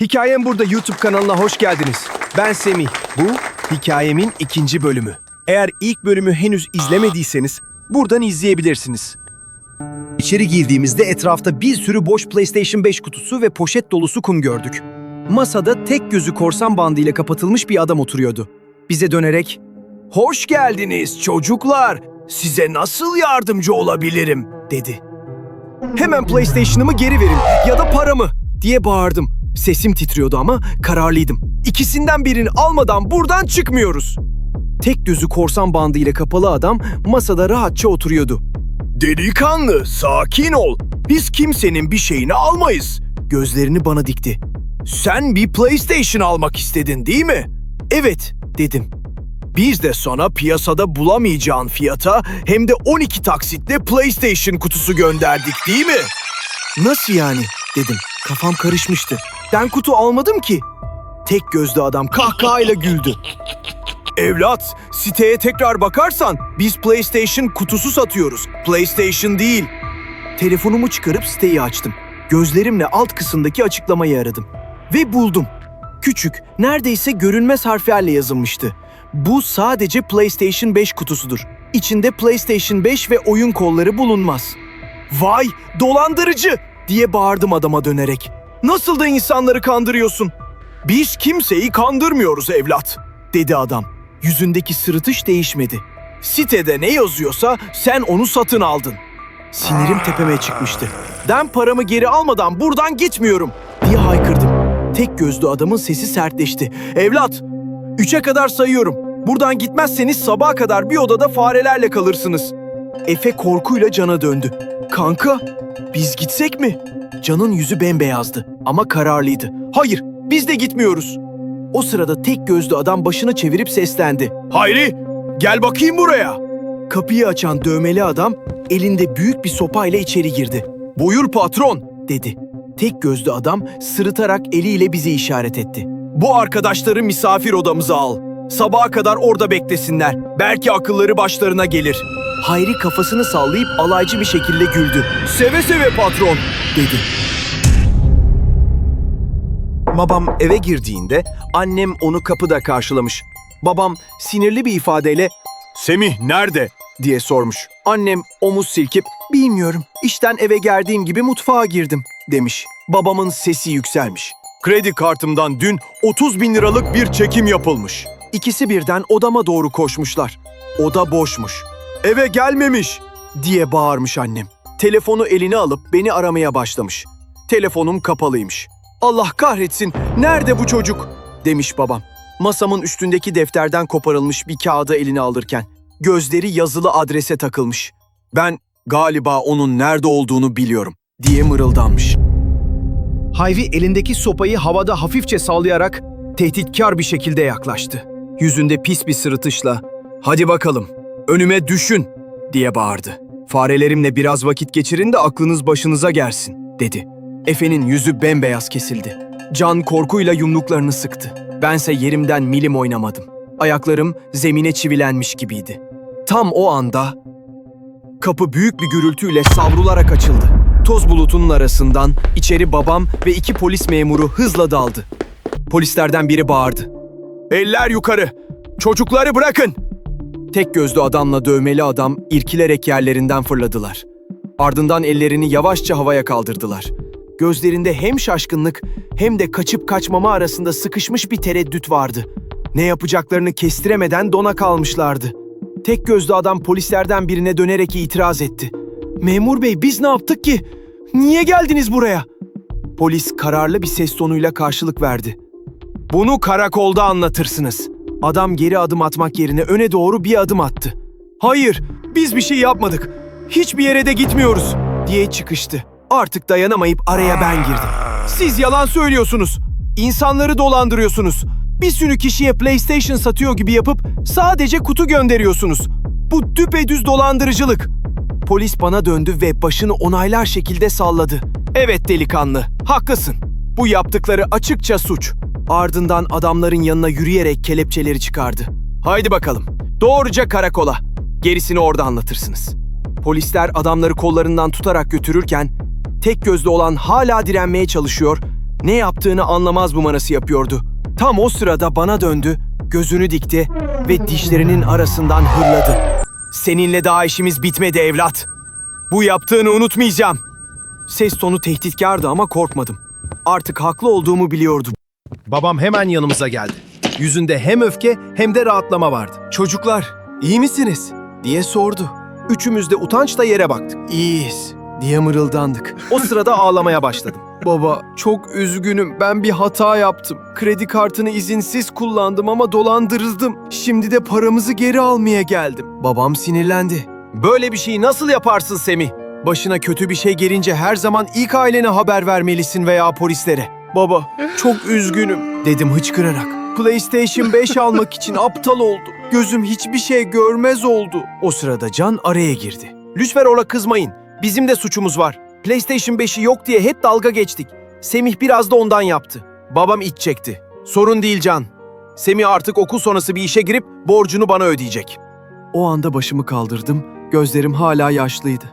Hikayem Burada YouTube kanalına hoş geldiniz. Ben Semih. Bu hikayemin ikinci bölümü. Eğer ilk bölümü henüz izlemediyseniz buradan izleyebilirsiniz. İçeri girdiğimizde etrafta bir sürü boş PlayStation 5 kutusu ve poşet dolusu kum gördük. Masada tek gözü korsan bandıyla kapatılmış bir adam oturuyordu. Bize dönerek "Hoş geldiniz çocuklar. Size nasıl yardımcı olabilirim?" dedi. Hemen PlayStation'ımı geri verin ya da paramı diye bağırdım. Sesim titriyordu ama kararlıydım. İkisinden birini almadan buradan çıkmıyoruz. Tek gözü korsan bandı ile kapalı adam masada rahatça oturuyordu. Delikanlı, sakin ol. Biz kimsenin bir şeyini almayız. Gözlerini bana dikti. Sen bir PlayStation almak istedin değil mi? Evet, dedim. Biz de sana piyasada bulamayacağın fiyata hem de 12 taksitle PlayStation kutusu gönderdik değil mi? Nasıl yani? dedim. Kafam karışmıştı. Ben kutu almadım ki. Tek gözlü adam kahkahayla güldü. Evlat, siteye tekrar bakarsan biz PlayStation kutusu satıyoruz. PlayStation değil. Telefonumu çıkarıp siteyi açtım. Gözlerimle alt kısımdaki açıklamayı aradım. Ve buldum. Küçük, neredeyse görünmez harflerle yazılmıştı. Bu sadece PlayStation 5 kutusudur. İçinde PlayStation 5 ve oyun kolları bulunmaz. Vay, dolandırıcı diye bağırdım adama dönerek. Nasıl da insanları kandırıyorsun? Biz kimseyi kandırmıyoruz evlat, dedi adam. Yüzündeki sırıtış değişmedi. Sitede ne yazıyorsa sen onu satın aldın. Sinirim tepeme çıkmıştı. Ben paramı geri almadan buradan gitmiyorum diye haykırdım. Tek gözlü adamın sesi sertleşti. Evlat, üçe kadar sayıyorum. Buradan gitmezseniz sabaha kadar bir odada farelerle kalırsınız. Efe korkuyla Can'a döndü. Kanka, biz gitsek mi? Can'ın yüzü bembeyazdı ama kararlıydı. Hayır, biz de gitmiyoruz. O sırada tek gözlü adam başını çevirip seslendi. Hayri, gel bakayım buraya. Kapıyı açan dövmeli adam elinde büyük bir sopayla içeri girdi. Buyur patron, dedi. Tek gözlü adam sırıtarak eliyle bizi işaret etti. Bu arkadaşları misafir odamıza al. Sabaha kadar orada beklesinler. Belki akılları başlarına gelir. Hayri kafasını sallayıp alaycı bir şekilde güldü. Seve seve patron, dedi. Babam eve girdiğinde annem onu kapıda karşılamış. Babam sinirli bir ifadeyle "Semih nerede?" diye sormuş. Annem omuz silkip "Bilmiyorum. İşten eve geldiğim gibi mutfağa girdim." demiş. Babamın sesi yükselmiş. Kredi kartımdan dün 30 bin liralık bir çekim yapılmış. İkisi birden odama doğru koşmuşlar. Oda boşmuş. Eve gelmemiş diye bağırmış annem. Telefonu eline alıp beni aramaya başlamış. Telefonum kapalıymış. Allah kahretsin, nerede bu çocuk? demiş babam. Masamın üstündeki defterden koparılmış bir kağıdı eline alırken. Gözleri yazılı adrese takılmış. Ben galiba onun nerede olduğunu biliyorum diye mırıldanmış. Hayvi elindeki sopayı havada hafifçe sallayarak tehditkar bir şekilde yaklaştı. Yüzünde pis bir sırıtışla "Hadi bakalım, önüme düşün." diye bağırdı. "Farelerimle biraz vakit geçirin de aklınız başınıza gelsin." dedi. Efe'nin yüzü bembeyaz kesildi. Can korkuyla yumruklarını sıktı. Bense yerimden milim oynamadım. Ayaklarım zemine çivilenmiş gibiydi. Tam o anda kapı büyük bir gürültüyle savrularak açıldı. Toz bulutunun arasından içeri babam ve iki polis memuru hızla daldı. Polislerden biri bağırdı. Eller yukarı! Çocukları bırakın! Tek gözlü adamla dövmeli adam irkilerek yerlerinden fırladılar. Ardından ellerini yavaşça havaya kaldırdılar. Gözlerinde hem şaşkınlık hem de kaçıp kaçmama arasında sıkışmış bir tereddüt vardı. Ne yapacaklarını kestiremeden dona kalmışlardı. Tek gözlü adam polislerden birine dönerek itiraz etti. Memur bey biz ne yaptık ki? Niye geldiniz buraya? Polis kararlı bir ses tonuyla karşılık verdi. Bunu karakolda anlatırsınız. Adam geri adım atmak yerine öne doğru bir adım attı. Hayır, biz bir şey yapmadık. Hiçbir yere de gitmiyoruz diye çıkıştı. Artık dayanamayıp araya ben girdim. Siz yalan söylüyorsunuz. İnsanları dolandırıyorsunuz. Bir sürü kişiye PlayStation satıyor gibi yapıp sadece kutu gönderiyorsunuz. Bu düpedüz dolandırıcılık. Polis bana döndü ve başını onaylar şekilde salladı. Evet delikanlı, haklısın. Bu yaptıkları açıkça suç. Ardından adamların yanına yürüyerek kelepçeleri çıkardı. Haydi bakalım, doğruca karakola. Gerisini orada anlatırsınız. Polisler adamları kollarından tutarak götürürken tek gözlü olan hala direnmeye çalışıyor Ne yaptığını anlamaz numarası yapıyordu. Tam o sırada bana döndü, gözünü dikti ve dişlerinin arasından hırladı. Seninle daha işimiz bitmedi evlat. Bu yaptığını unutmayacağım. Ses tonu tehditkardı ama korkmadım. Artık haklı olduğumu biliyordum. Babam hemen yanımıza geldi. Yüzünde hem öfke hem de rahatlama vardı. Çocuklar, iyi misiniz? diye sordu. Üçümüz de utançla yere baktık. İyiyiz diye mırıldandık. O sırada ağlamaya başladım. Baba, çok üzgünüm. Ben bir hata yaptım. Kredi kartını izinsiz kullandım ama dolandırıldım. Şimdi de paramızı geri almaya geldim. Babam sinirlendi. Böyle bir şeyi nasıl yaparsın Semih? Başına kötü bir şey gelince her zaman ilk ailene haber vermelisin veya polislere. Baba, çok üzgünüm dedim hıçkırarak. PlayStation 5 almak için aptal oldum. Gözüm hiçbir şey görmez oldu. O sırada Can araya girdi. Lütfen ona kızmayın. Bizim de suçumuz var. PlayStation 5'i yok diye hep dalga geçtik. Semih biraz da ondan yaptı. Babam iç çekti. Sorun değil Can. Semih artık okul sonrası bir işe girip borcunu bana ödeyecek. O anda başımı kaldırdım. Gözlerim hala yaşlıydı.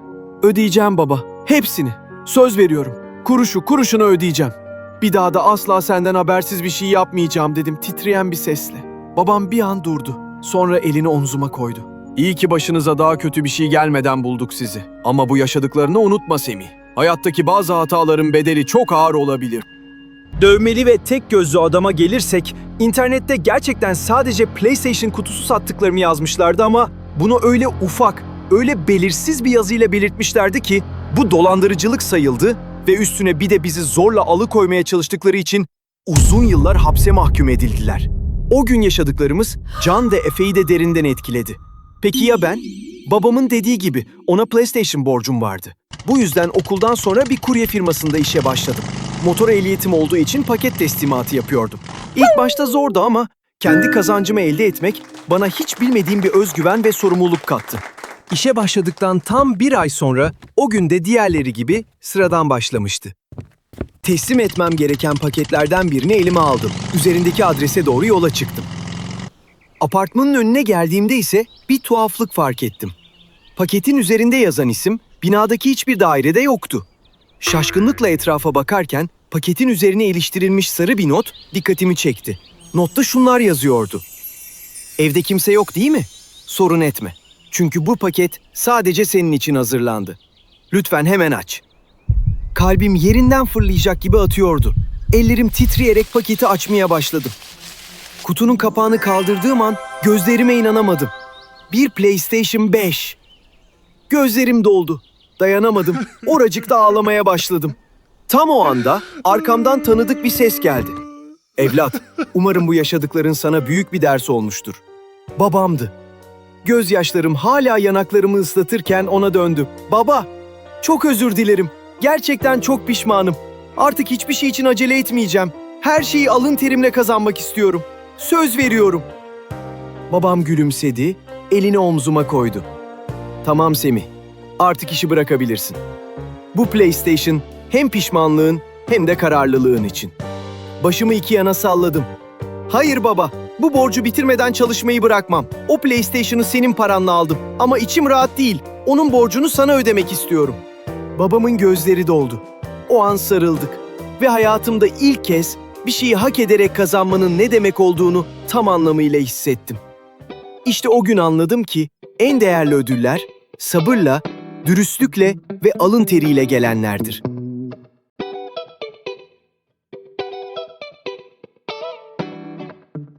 Ödeyeceğim baba. Hepsini. Söz veriyorum. Kuruşu kuruşuna ödeyeceğim. Bir daha da asla senden habersiz bir şey yapmayacağım dedim titreyen bir sesle. Babam bir an durdu. Sonra elini omzuma koydu. İyi ki başınıza daha kötü bir şey gelmeden bulduk sizi. Ama bu yaşadıklarını unutma Semih. Hayattaki bazı hataların bedeli çok ağır olabilir. Dövmeli ve tek gözlü adama gelirsek, internette gerçekten sadece PlayStation kutusu sattıklarını yazmışlardı ama bunu öyle ufak, öyle belirsiz bir yazıyla belirtmişlerdi ki bu dolandırıcılık sayıldı ve üstüne bir de bizi zorla alıkoymaya çalıştıkları için uzun yıllar hapse mahkum edildiler. O gün yaşadıklarımız Can ve Efe'yi de derinden etkiledi. Peki ya ben? Babamın dediği gibi ona PlayStation borcum vardı. Bu yüzden okuldan sonra bir kurye firmasında işe başladım. Motor ehliyetim olduğu için paket teslimatı yapıyordum. İlk başta zordu ama kendi kazancımı elde etmek bana hiç bilmediğim bir özgüven ve sorumluluk kattı. İşe başladıktan tam bir ay sonra o gün de diğerleri gibi sıradan başlamıştı. Teslim etmem gereken paketlerden birini elime aldım. Üzerindeki adrese doğru yola çıktım. Apartmanın önüne geldiğimde ise bir tuhaflık fark ettim. Paketin üzerinde yazan isim binadaki hiçbir dairede yoktu. Şaşkınlıkla etrafa bakarken paketin üzerine iliştirilmiş sarı bir not dikkatimi çekti. Notta şunlar yazıyordu. Evde kimse yok değil mi? Sorun etme. Çünkü bu paket sadece senin için hazırlandı. Lütfen hemen aç. Kalbim yerinden fırlayacak gibi atıyordu. Ellerim titreyerek paketi açmaya başladım. Kutunun kapağını kaldırdığım an gözlerime inanamadım. Bir PlayStation 5. Gözlerim doldu. Dayanamadım. Oracıkta ağlamaya başladım. Tam o anda arkamdan tanıdık bir ses geldi. Evlat, umarım bu yaşadıkların sana büyük bir ders olmuştur. Babamdı. Gözyaşlarım hala yanaklarımı ıslatırken ona döndüm. Baba, çok özür dilerim. Gerçekten çok pişmanım. Artık hiçbir şey için acele etmeyeceğim. Her şeyi alın terimle kazanmak istiyorum. Söz veriyorum. Babam gülümsedi, elini omzuma koydu. Tamam Semih, artık işi bırakabilirsin. Bu PlayStation hem pişmanlığın hem de kararlılığın için. Başımı iki yana salladım. Hayır baba, bu borcu bitirmeden çalışmayı bırakmam. O PlayStation'ı senin paranla aldım ama içim rahat değil. Onun borcunu sana ödemek istiyorum. Babamın gözleri doldu. O an sarıldık ve hayatımda ilk kez bir şeyi hak ederek kazanmanın ne demek olduğunu tam anlamıyla hissettim. İşte o gün anladım ki en değerli ödüller sabırla, dürüstlükle ve alın teriyle gelenlerdir.